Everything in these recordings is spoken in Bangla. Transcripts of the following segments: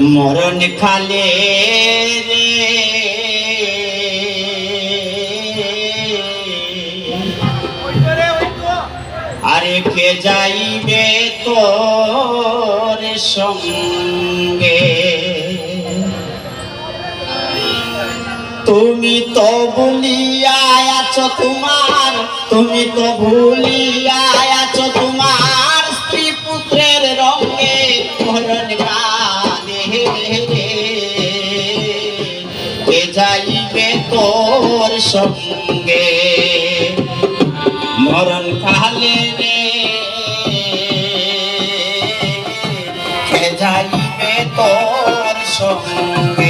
মরণ খালে রে। আরে কে যাইবে তোর সঙ্গে? তুমি তো ভুলিয়া আছো তোমার, তুমি তো ভুলিয়া আছো তোমার তোর সঙ্গে। মরণ কালে রে যাইবে তোর সঙ্গে?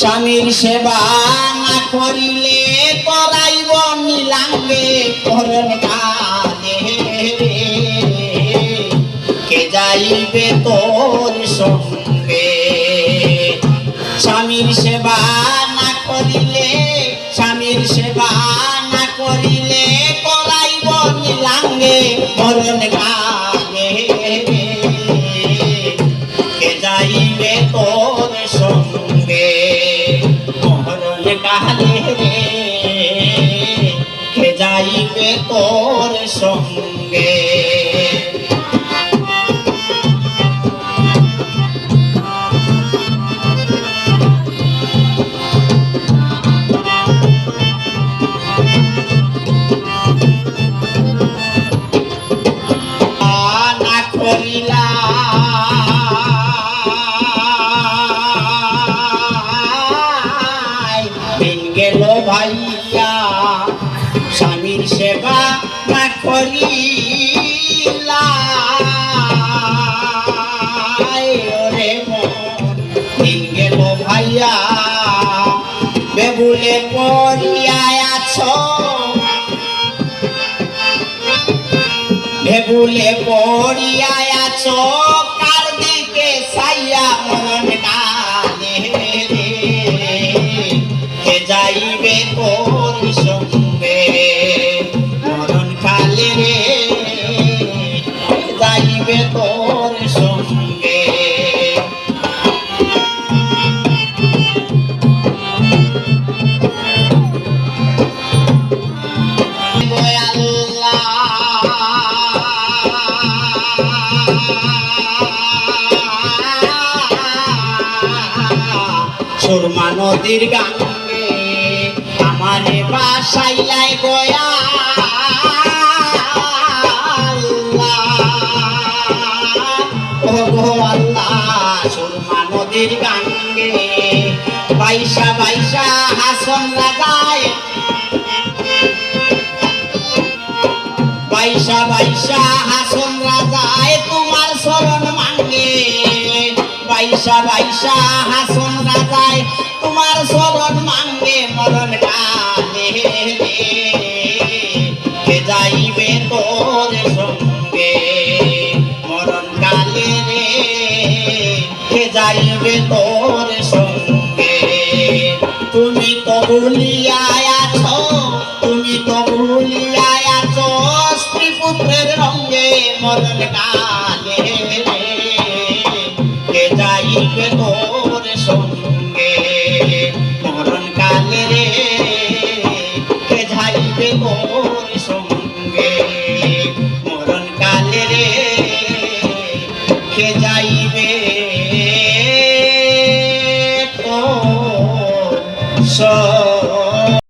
স্বামীর সেবা না করিলে করাইব নিলাঙ্গে করণ। কে যাইবে তোর সঙ্গে স্বামীর সেবা কালে রে কে যাইবে তোর সঙ্গে? বেবুলে পড়িয়া আছো ভেবুলে পড়িয়া নদীর গাঙ্গে আমারে বাসাইলাই গয়া। নদীর গাঙ্গে বাইশা হাসন লাগায়। বাইশা বাইশা হাসন রাজায় তোমার শরণ মাঙ্গে বাইশা বাইশা হাসন রাজায় তোমার শরণ মাঙ্গে মরণ কালে কে যাইবে তোর সঙ্গে মরণ কালে রে? কে যাইবে তোর সঙ্গে? তুমি তো মরণ কালে